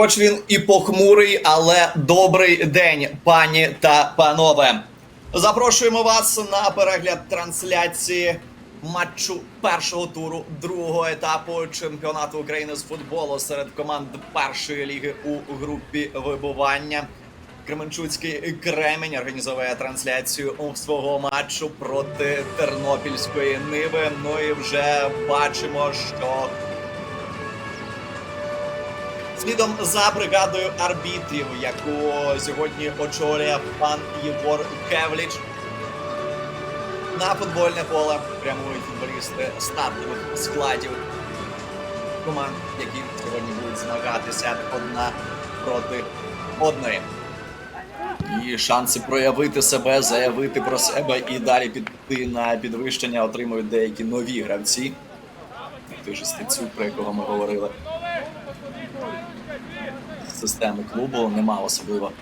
Хоч він і похмурий, але добрий день, пані та панове. Запрошуємо вас на перегляд трансляції матчу першого туру другого етапу чемпіонату України з футболу серед команд першої ліги у групі вибування. Кременчуцький Кремінь організовує трансляцію свого матчу проти Тернопільської Ниви. Ну і вже бачимо, що Слідом за бригадою арбітрів, яку сьогодні очолює пан Єгор Кевліч. На футбольне поле прямують футболісти стартових складів команд, які сьогодні будуть змагатися одна проти одної. І шанси проявити себе, заявити про себе і далі піти на підвищення отримують деякі нові гравці. Той же Стецюк, про якого ми говорили системи клубу нема особливо.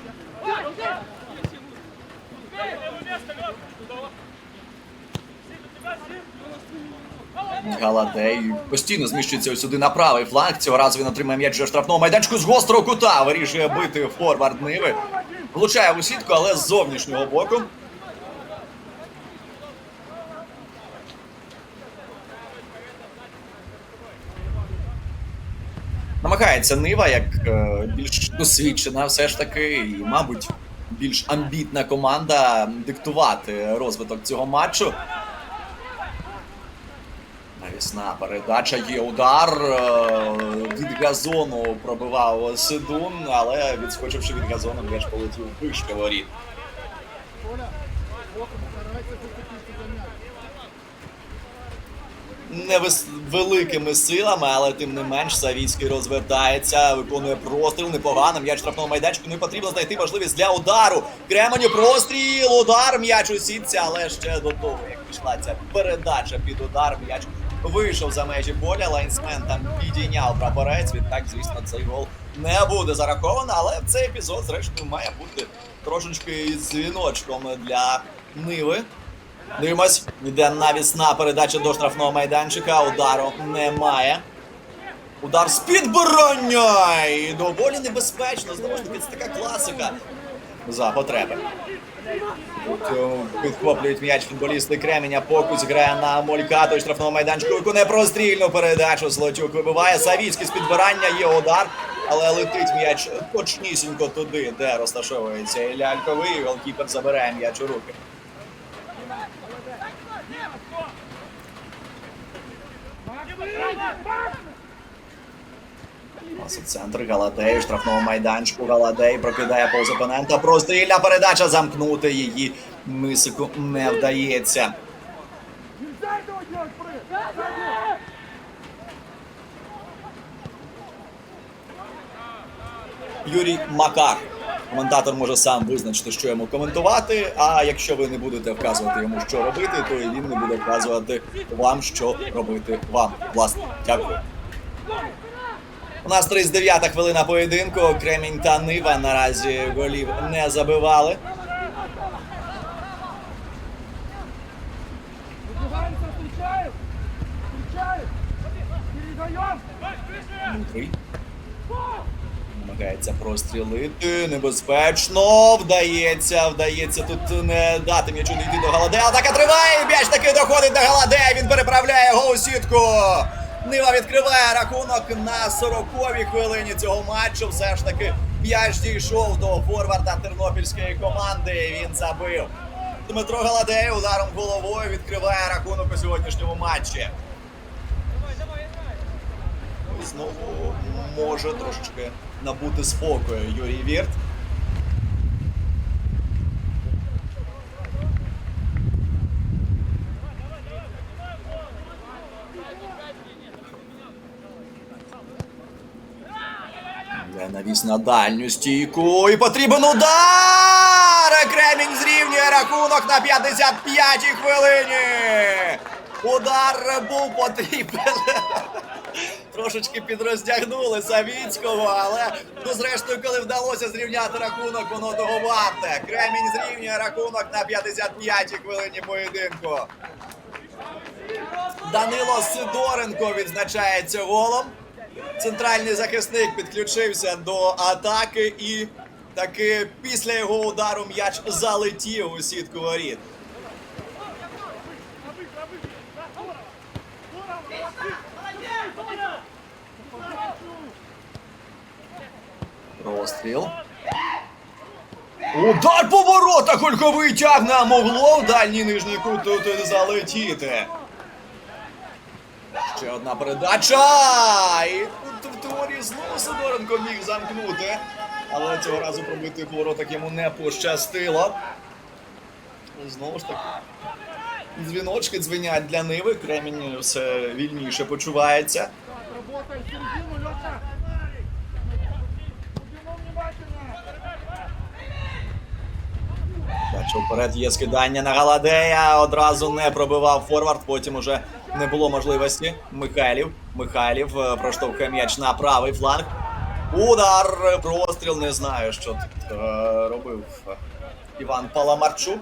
Галадей постійно зміщується ось сюди на правий фланг. Цього разу він отримає м'яч вже штрафного майданчику з гострого кута. Вирішує бити форвард Ниви. Влучає у сітку, але з зовнішнього боку. Намагається Нива як е, більш досвідчена, все ж таки, і, мабуть, більш амбітна команда диктувати розвиток цього матчу. Навісна передача є удар. е, Від газону пробивав Сидун, але відскочивши від газону, м'яч полетів вище воріт. не вис- великими силами, але тим не менш Савіцький розвертається, виконує простріл непогано. М'яч штрафного майданчику. Не потрібно знайти можливість для удару. Кременю простріл, удар, м'яч у сітці, але ще до того, як пішла ця передача під удар, м'яч вийшов за межі поля. Лайнсмен там підійняв прапорець. Відтак, звісно, цей гол не буде зараховано, але цей епізод, зрештою, має бути трошечки дзвіночком для Ниви. Дивимось, йде навісна передача до штрафного майданчика. Удару немає. Удар з підбирання! І доволі небезпечно. Знову ж таки, це така класика за потреби. Е, Підхоплюють м'яч футболісти Кременя. Покусь грає на Молька до штрафного майданчику. Виконує прострільну передачу. Злотюк вибиває. Савіцький з підбирання є удар. Але летить м'яч точнісінько туди, де розташовується і ляльковий. Голкіпер забирає м'яч у руки. Пас у центр Галадей, штрафного майданчику. Галадей прокидає повз опонента. Прострільна передача замкнути її. Мисику не вдається. Юрій Макар. Коментатор може сам визначити, що йому коментувати. А якщо ви не будете вказувати йому, що робити, то і він не буде вказувати вам, що робити вам. Власне, дякую. У нас 39-та хвилина поєдинку. Кремінь та Нива наразі голів не забивали. Намагається прострілити. Небезпечно. Вдається, вдається тут не дати м'ячу не йти до Галадея. Атака триває. М'яч таки доходить до Галадея. Він переправляє його у сітку. Нива відкриває рахунок на 40-й хвилині цього матчу. Все ж таки м'яч дійшов до форварда тернопільської команди. Він забив. Дмитро Галадей ударом головою відкриває рахунок у сьогоднішньому матчі. І знову може трошечки набути спокою Юрій Вірт. Йде на дальню стійку і потрібен удар! Кремінь зрівнює рахунок на 55-й хвилині. Удар був потрібен. Трошечки підроздягнули Савіцького, але ну, зрештою, коли вдалося зрівняти рахунок, воно того варте. Кремінь зрівнює рахунок на 55-й хвилині поєдинку. Данило Сидоренко відзначається голом. Центральний захисник підключився до атаки і таки після його удару м'яч залетів у сітку воріт. Розстріл. Удар по воротах Ольховий тягне, а могло в дальній нижній кут тут залетіти. Ще одна передача. І тут в теорії знову Сидоренко міг замкнути. Але цього разу пробити по воротах йому не пощастило. Знову ж таки. Дзвіночки дзвенять для Ниви. Кремінь все вільніше почувається. В. Бачу, вперед є скидання на Галадея. Одразу не пробивав форвард, потім уже не було можливості. Михайлів. Михайлів е, проштовхує м'яч на правий фланг. Удар, простріл, не знаю, що тут е, робив е, Іван Паламарчук.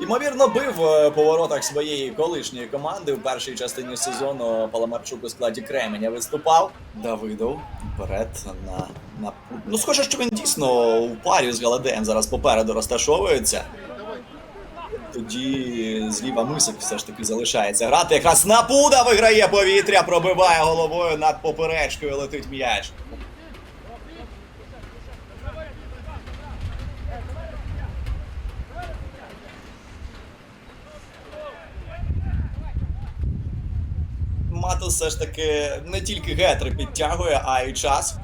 Ймовірно, бив по воротах своєї колишньої команди у першій частині сезону. Паламарчук у складі Кременя виступав. Давидов вперед на, на ну схоже, що він дійсно у парі з Галадеєм зараз попереду розташовується. Тоді зліва мисик все ж таки залишається грати. Якраз Напуда виграє повітря, пробиває головою над поперечкою, летить м'яч. Матус все ж таки не тільки гетри підтягує, а й час.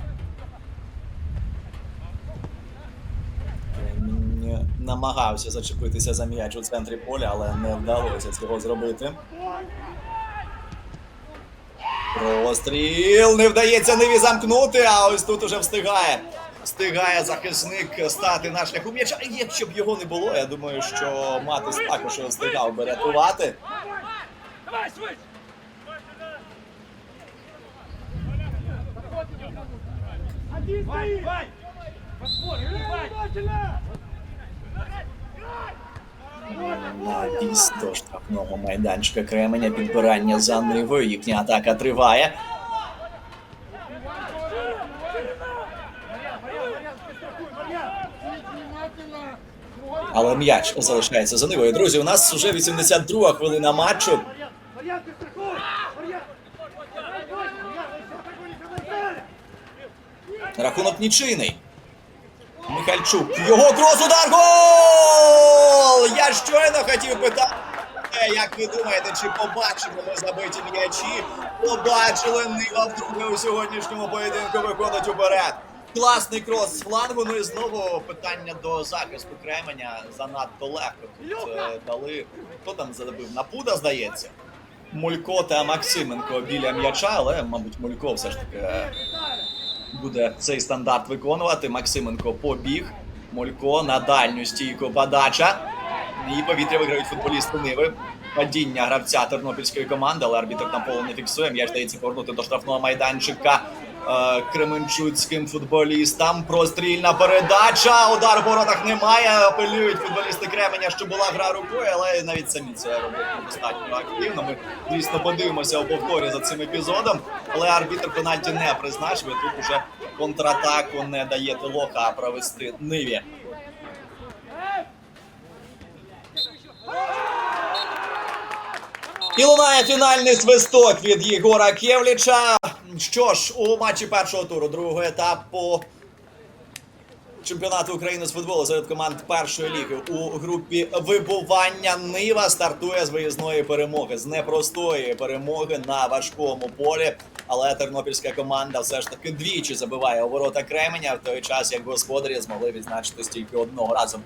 Він намагався зачепитися за м'яч у центрі поля, але не вдалося цього зробити. Простріл не вдається Ниві замкнути, а ось тут уже встигає. Встигає захисник стати на шляху м'яча. Якщо б його не було, я думаю, що Матус також встигав би рятувати. Один стоит. Вань, На піс до штрафного майданчика Кременя підбирання за Нивою. Їхня атака триває. Але м'яч залишається за Нивою. Друзі, у нас вже 82 хвилина матчу. Рахунок нічийний. Михальчук. Його крос удар. Гол! Я щойно хотів питати. Як ви думаєте, чи побачимо ми забиті м'ячі? Побачили Нива вдруге у сьогоднішньому поєдинку виходить уперед. Класний крос з флангу. Ну і знову питання до захисту Кременя занадто легко. Тут е, дали. Хто там забив? Напуда, здається. Мулько та Максименко біля м'яча, але, мабуть, Мулько все ж таки е, буде цей стандарт виконувати. Максименко побіг. Молько на дальню стійку подача. І повітря виграють футболісти Ниви. Падіння гравця тернопільської команди, але арбітр на поле не фіксує. М'яч дається повернути до штрафного майданчика кременчуцьким футболістам. Прострільна передача. Удар по воротах немає. Апелюють футболісти Кременя, що була гра рукою, але навіть самі це роблять достатньо активно. Ми, звісно, подивимося у повторі за цим епізодом. Але арбітр пенальті не призначив. Тут уже контратаку не дає Толоха провести Ниві. І лунає фінальний свисток від Єгора Кєвліча. Що ж, у матчі першого туру другого етапу чемпіонату України з футболу серед команд першої ліги у групі вибування Нива стартує з виїзної перемоги, з непростої перемоги на важкому полі. Але тернопільська команда все ж таки двічі забиває у ворота Кременя в той час, як господарі змогли відзначити тільки одного разу.